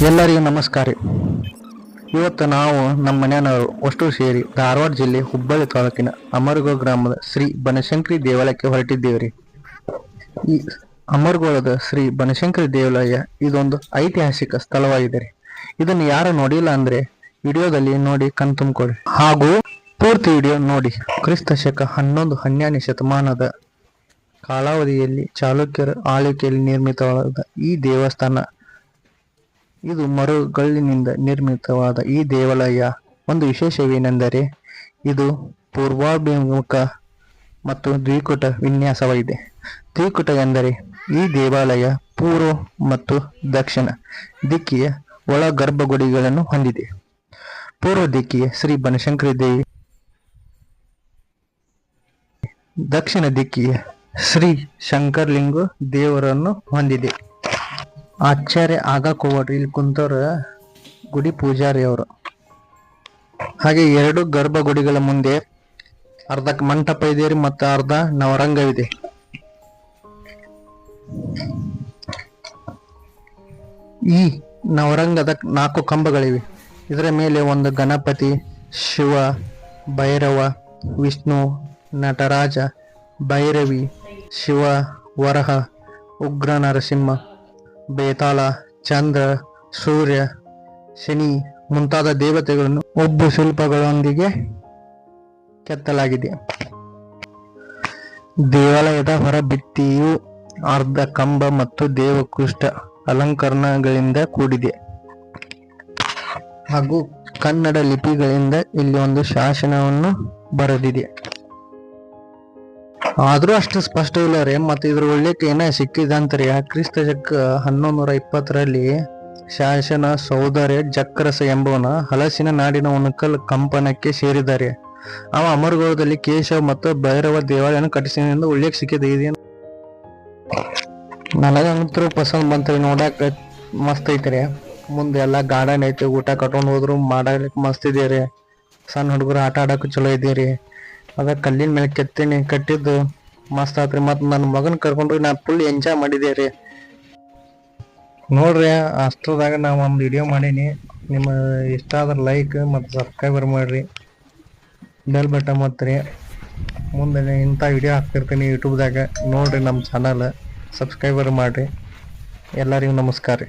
ಎಲ್ಲರಿಗೂ ನಮಸ್ಕಾರ ಇವತ್ತು ನಾವು ನಮ್ಮ ಮನೆಯವರು ಅಷ್ಟು ಸೇರಿ ಧಾರವಾಡ ಜಿಲ್ಲೆ ಹುಬ್ಬಳ್ಳಿ ತಾಲೂಕಿನ ಅಮರಗೋ ಗ್ರಾಮದ ಶ್ರೀ ಬನಶಂಕರಿ ದೇವಾಲಯಕ್ಕೆ ಹೊರಟಿದ್ದೇವ್ರಿ ಈ ಅಮರಗೋಳದ ಶ್ರೀ ಬನಶಂಕರಿ ದೇವಾಲಯ ಇದೊಂದು ಐತಿಹಾಸಿಕ ಸ್ಥಳವಾಗಿದೆ ರೀ. ಇದನ್ನು ಯಾರು ನೋಡಿಲ್ಲ ಅಂದ್ರೆ ವಿಡಿಯೋದಲ್ಲಿ ನೋಡಿ ಕಣ್ ತುಂಬಿಕೊಳ್ಳಿ. ಹಾಗೂ ಪೂರ್ತಿ ವಿಡಿಯೋ ನೋಡಿ ಕ್ರಿಸ್ತ ಶಕ ಹನ್ನೊಂದು ಹನ್ನೆರಡನೇ ಶತಮಾನದ ಕಾಲಾವಧಿಯಲ್ಲಿ ಚಾಲುಕ್ಯರ ಆಳ್ವಿಕೆಯಲ್ಲಿ ನಿರ್ಮಿತವಾದ ಈ ದೇವಸ್ಥಾನ ಇದು ಮರುಗಲ್ಲಿನಿಂದ ನಿರ್ಮಿತವಾದ ಈ ದೇವಾಲಯ. ಒಂದು ವಿಶೇಷವೇನೆಂದರೆ, ಇದು ಪೂರ್ವಾಭಿಮುಖ ಮತ್ತು ದ್ವಿಕುಟ ವಿನ್ಯಾಸವಾಗಿದೆ. ದ್ವಿಕುಟ ಎಂದರೆ ಈ ದೇವಾಲಯ ಪೂರ್ವ ಮತ್ತು ದಕ್ಷಿಣ ದಿಕ್ಕಿಯ ಒಳ ಗರ್ಭಗುಡಿಗಳನ್ನು ಹೊಂದಿದೆ. ಪೂರ್ವ ದಿಕ್ಕಿಯ ಶ್ರೀ ಬನಶಂಕರಿ ದೇವಿ, ದಕ್ಷಿಣ ದಿಕ್ಕಿಯ ಶ್ರೀ ಶಂಕರ್ಲಿಂಗ ದೇವರನ್ನು ಹೊಂದಿದೆ. ಆಚಾರ್ಯ ಆಗಕ್ ಹೋಗ್ರಿ ಇಲ್ಲಿ ಕುಂತವ್ರ ಗುಡಿ ಪೂಜಾರಿ ಅವರು. ಹಾಗೆ ಎರಡು ಗರ್ಭಗುಡಿಗಳ ಮುಂದೆ ಅರ್ಧ ಮಂಟಪ ಇದೆ ರೀ ಮತ್ತು ಅರ್ಧ ನವರಂಗವಿದೆ. ಈ ನವರಂಗದ ನಾಲ್ಕು ಕಂಬಗಳಿವೆ. ಇದರ ಮೇಲೆ ಒಂದು ಗಣಪತಿ, ಶಿವ, ಭೈರವ, ವಿಷ್ಣು, ನಟರಾಜ, ಭೈರವಿ, ಶಿವ, ವರಹ, ಉಗ್ರ ನರಸಿಂಹ. ಬೇತಾಳ, ಚಂದ್ರ, ಸೂರ್ಯ, ಶನಿ ಮುಂತಾದ ದೇವತೆಗಳನ್ನು ಒಬ್ಬು ಶಿಲ್ಪಗಳೊಂದಿಗೆ ಕೆತ್ತಲಾಗಿದೆ. ದೇವಾಲಯದ ಹೊರಭಿತ್ತಿಯು ಅರ್ಧ ಕಂಬ ಮತ್ತು ದೇವಕೃಷ್ಟ ಅಲಂಕರಣಗಳಿಂದ ಕೂಡಿದೆ. ಹಾಗೂ ಕನ್ನಡ ಲಿಪಿಗಳಿಂದ ಇಲ್ಲಿ ಒಂದು ಶಾಸನವನ್ನು ಬರೆದಿದೆ. ಆದ್ರೂ ಅಷ್ಟು ಸ್ಪಷ್ಟ ಇಲ್ಲ ರೀ. ಮತ್ತೆ ಇದ್ರ ಉಲ್ಲೇಖ ರೀ. ಆ ಕ್ರಿಸ್ತ ಶಕ ಹನ್ನೊಂದು ನೂರ ಇಪ್ಪತ್ತರಲ್ಲಿ ಶಾಸನ ಸೌದರ್ಯ ಜಕ್ರಸ ಎಂಬವನ ಹಲಸಿನ ನಾಡಿನ ಉಣಕಲ್ ಕಂಪನಕ್ಕೆ ಸೇರಿದ್ದಾರೆ. ಅವ ಅಮರಗೋಳದಲ್ಲಿ ಕೇಶವ ಮತ್ತು ಭೈರವ ದೇವಾಲಯನ ಕಟ್ಟಿಸಿದ ಉಲ್ಲೇಖ ಸಿಕ್ಕಿದೆ. ಇದೇನು ನನಗಂತರೂ ಪಸಂದ್ ಬಂತ್ರಿ ನೋಡಕ್ ಮಸ್ತ್ ಐತ್ರಿ ಮುಂದೆ ಎಲ್ಲ ಗಾರ್ಡನ್ ಐತಿ. ಊಟ ಕಟ್ಕೊಂಡು ಹೋದ್ರು ಮಾಡಲಿಕ್ಕೆ ಮಸ್ತ್ ರೀ. ಸಣ್ಣ ಹುಡುಗರು ಆಟ ಆಡಕ್ ಚಲೋ ಇದೆ ರೀ. ಅದ ಕಲ್ಲಿನ ಮೇಲೆ ಕೆತ್ತೀನಿ ಕಟ್ಟಿದ್ದು ಮಸ್ತ್ ಆತ್ರಿ. ಮತ್ತು ನನ್ನ ಮಗನ್ ಕರ್ಕೊಂಡ್ರಿ ನಾ ಫುಲ್ ಎಂಜಾಯ್ ಮಾಡಿದೆ ರೀ. ನೋಡ್ರಿ ಅಷ್ಟ್ರದಾಗ ನಾ ಒಂದು ವಿಡಿಯೋ ಮಾಡೀನಿ. ನಿಮ್ಮ ಇಷ್ಟ ಆದ್ರೆ ಲೈಕ್ ಮತ್ತು ಸಬ್ಸ್ಕ್ರೈಬರ್ ಮಾಡಿರಿ. ಬೆಲ್ ಬಟನ್ ಒತ್ತಿರಿ. ಮುಂದೆ ಇಂಥ ವಿಡಿಯೋ ಹಾಕ್ತಿರ್ತೀನಿ ಯೂಟ್ಯೂಬ್ದಾಗ ನೋಡಿರಿ ನಮ್ಮ ಚಾನಲ್ ಸಬ್ಸ್ಕ್ರೈಬರ್ ಮಾಡಿರಿ. ಎಲ್ಲರಿಗೂ ನಮಸ್ಕಾರ ರೀ.